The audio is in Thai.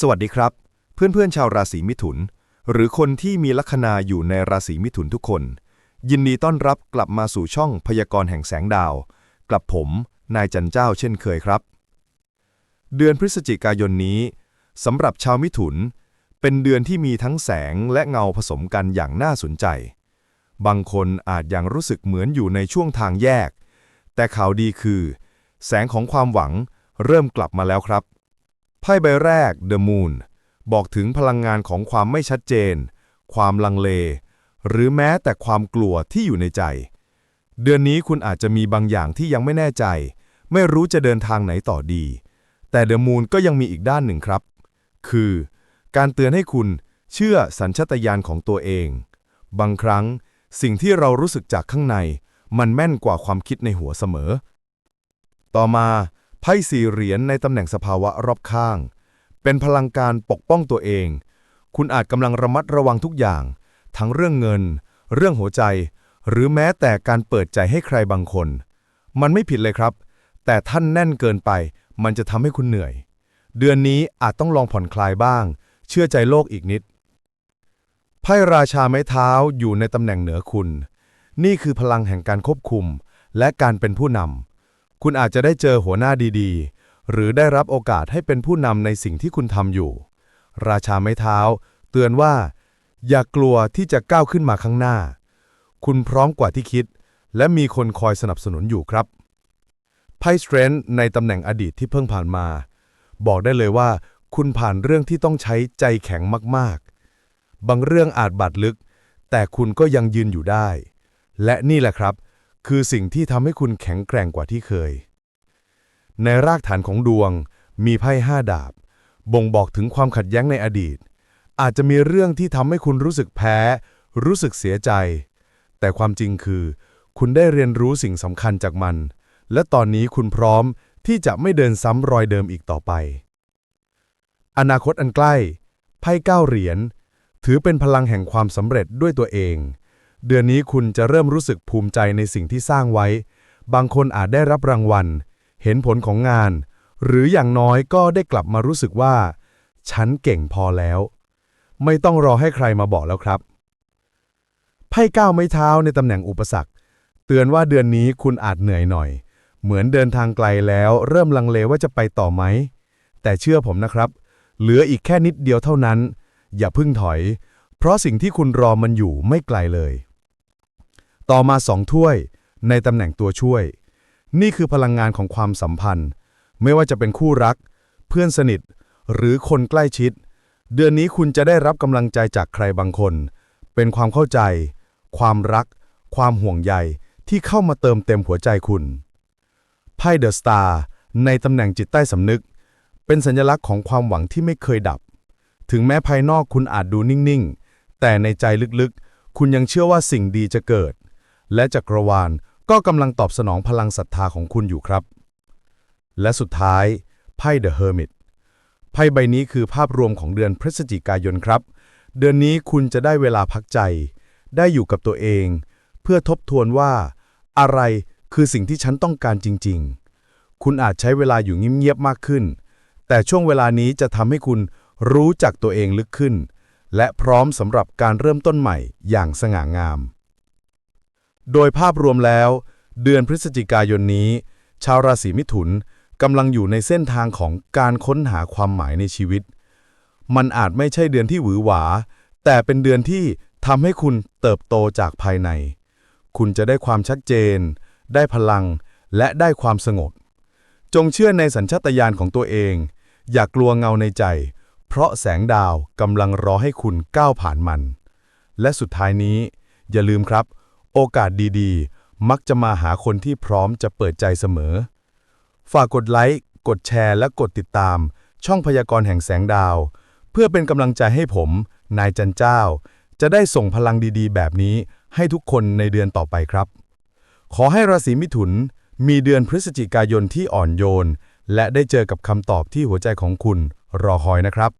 สวัสดีครับ เพื่อนๆชาวราศีมิถุน หรือคนที่มีลัคนาอยู่ในราศีมิถุนทุกคน ยินดีต้อนรับกลับมาสู่ช่องพยากรณ์แห่งแสงดาว กลับผม นายจันเจ้าเช่นเคยครับ เดือนพฤศจิกายนนี้สำหรับชาวมิถุน เป็นเดือนที่มีทั้งแสงและเงาผสมกันอย่างน่าสนใจ บางคนอาจยังรู้สึกเหมือนอยู่ในช่วงทางแยก แต่ข่าวดีคือ แสงของความหวังเริ่มกลับมาแล้วครับ ไพ่ใบแรก The Moon บอกถึงพลังงานของความไม่ชัดเจน ความลังเล หรือแม้แต่ความกลัวที่อยู่ในใจ เดือนนี้คุณอาจจะมีบางอย่างที่ยังไม่แน่ใจ ไม่รู้จะเดินทางไหนต่อดี แต่ The Moon ก็ยังมีอีกด้านหนึ่งครับ คือ การเตือนให้คุณเชื่อสัญชาตญาณของตัวเอง บางครั้งสิ่งที่เรารู้สึกจากข้างใน มันแม่นกว่าความคิดในหัวเสมอ ต่อมา ไพ่สี่เหรียญในตำแหน่งสภาวะรอบข้าง เป็นพลังการปกป้องตัวเอง คุณอาจกำลังระมัดระวังทุกอย่าง ทั้งเรื่องเงิน เรื่องหัวใจ หรือแม้แต่การเปิดใจให้ใครบางคน มันไม่ผิดเลยครับ แต่ท่านแน่นเกินไป มันจะทำให้คุณเหนื่อย เดือนนี้อาจต้องลองผ่อนคลายบ้าง เชื่อใจโลกอีกนิด ไพ่ราชาไม้เท้าอยู่ในตำแหน่งเหนือคุณ นี่คือพลังแห่งการควบคุม และการเป็นผู้นำ คุณอาจจะได้เจอหัวหน้าดีๆ หรือได้รับโอกาสให้เป็นผู้นำในสิ่งที่คุณทำอยู่ ราชาไม้เท้า เตือนว่า อย่ากลัวที่จะก้าวขึ้นมาข้างหน้า คุณพร้อมกว่าที่คิด และมีคนคอยสนับสนุนอยู่ครับไพ่สเตรนในตำแหน่งอดีตที่เพิ่งผ่านมา บอกได้เลยว่า คุณผ่านเรื่องที่ต้องใช้ใจแข็งมากๆ บางเรื่องอาจบาดลึก แต่คุณก็ยังยืนอยู่ได้ และนี่แหละครับ คือสิ่งที่ทำให้คุณแข็งแกร่งกว่าที่เคย ในรากฐานของดวง มีไพ่ห้าดาบ บ่งบอกถึงความขัดแย้งในอดีต อาจจะมีเรื่องที่ทำให้คุณรู้สึกแพ้ รู้สึกเสียใจ แต่ความจริงคือ คุณได้เรียนรู้สิ่งสำคัญจากมัน และตอนนี้คุณพร้อมที่จะไม่เดินซ้ำรอยเดิมอีกต่อไป อนาคตอันใกล้ ไพ่เก้าเหรียญ ถือเป็นพลังแห่งความสำเร็จด้วยตัวเอง เดือนนี้คุณจะเริ่มรู้สึกภูมิใจในสิ่งที่สร้างไว้ บางคนอาจได้รับรางวัล เห็นผลของงาน หรืออย่างน้อยก็ได้กลับมารู้สึกว่า ฉันเก่งพอแล้ว ไม่ต้องรอให้ใครมาบอกแล้วครับ ไพ่ก้าวไม้เท้าในตำแหน่งอุปสรรค เตือนว่าเดือนนี้คุณอาจเหนื่อยหน่อย เหมือนเดินทางไกลแล้วเริ่มลังเลว่าจะไปต่อไหม แต่เชื่อผมนะครับ เหลืออีกแค่นิดเดียวเท่านั้น อย่าพึ่งถอย เพราะสิ่งที่คุณรอมันอยู่ไม่ไกลเลย ต่อมาสองถ้วยในตำแหน่งตัวช่วย นี่คือพลังงานของความสัมพันธ์ ไม่ว่าจะเป็นคู่รัก เพื่อนสนิท หรือคนใกล้ชิด เดือนนี้คุณจะได้รับกำลังใจจากใครบางคน เป็นความเข้าใจ ความรัก ความห่วงใยที่เข้ามาเติมเต็มหัวใจคุณไพ่เดอะสตาร์ในตำแหน่งจิตใต้สำนึก เป็นสัญลักษณ์ของความหวังที่ไม่เคยดับ ถึงแม้ภายนอกคุณอาจดูนิ่ง ๆ แต่ในใจลึกๆ คุณยังเชื่อว่าสิ่งดีจะเกิด และจักรวาลก็กำลังตอบสนองพลังศรัทธาของคุณอยู่ครับ และสุดท้ายไพ่เดอะเฮอร์มิตไพ่ใบนี้คือภาพรวมของเดือนพฤศจิกายนครับ เดือนนี้คุณจะได้เวลาพักใจ ได้อยู่กับตัวเอง เพื่อทบทวนว่า อะไรคือสิ่งที่ฉันต้องการจริง ๆ คุณอาจใช้เวลาอยู่เงียบๆมากขึ้น แต่ช่วงเวลานี้จะทำให้คุณรู้จักตัวเองลึกขึ้น และพร้อมสำหรับการเริ่มต้นใหม่อย่างสง่างาม โดยภาพรวมแล้ว เดือนพฤศจิกายนนี้ ชาวราศีมิถุนกำลังอยู่ในเส้นทางของการค้นหาความหมายในชีวิต มันอาจไม่ใช่เดือนที่หวือหวา แต่เป็นเดือนที่ทำให้คุณเติบโตจากภายใน คุณจะได้ความชัดเจน ได้พลัง และได้ความสงบ จงเชื่อในสัญชาตญาณของตัวเอง อย่ากลัวเงาในใจ เพราะแสงดาวกำลังรอให้คุณก้าวผ่านมัน และสุดท้ายนี้ อย่าลืมครับ โอกาสดีๆ มักจะมาหาคนที่พร้อมจะเปิดใจเสมอ ฝากกดไลค์ กดแชร์ และกดติดตาม ช่องพยากรณ์แห่งแสงดาว เพื่อเป็นกำลังใจให้ผม นายจันเจ้า จะได้ส่งพลังดีๆ แบบนี้ให้ทุกคนในเดือนต่อไปครับ ขอให้ราศีมิถุนมีเดือนพฤศจิกายนที่อ่อนโยน และได้เจอกับคำตอบที่หัวใจของคุณรอคอยนะครับ